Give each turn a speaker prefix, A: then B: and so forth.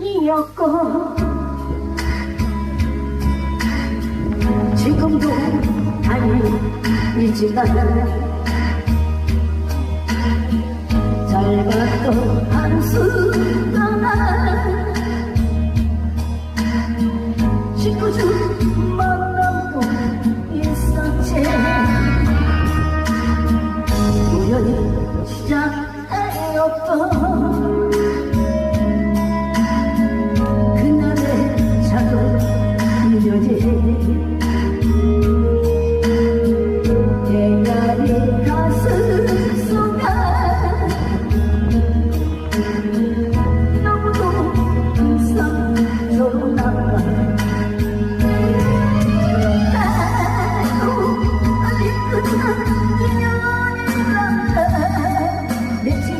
A: 아니었고 지금도 아니지만 짧았던 한순간 짓궂은 만남도 있었지. 우연히 시작되었던 you.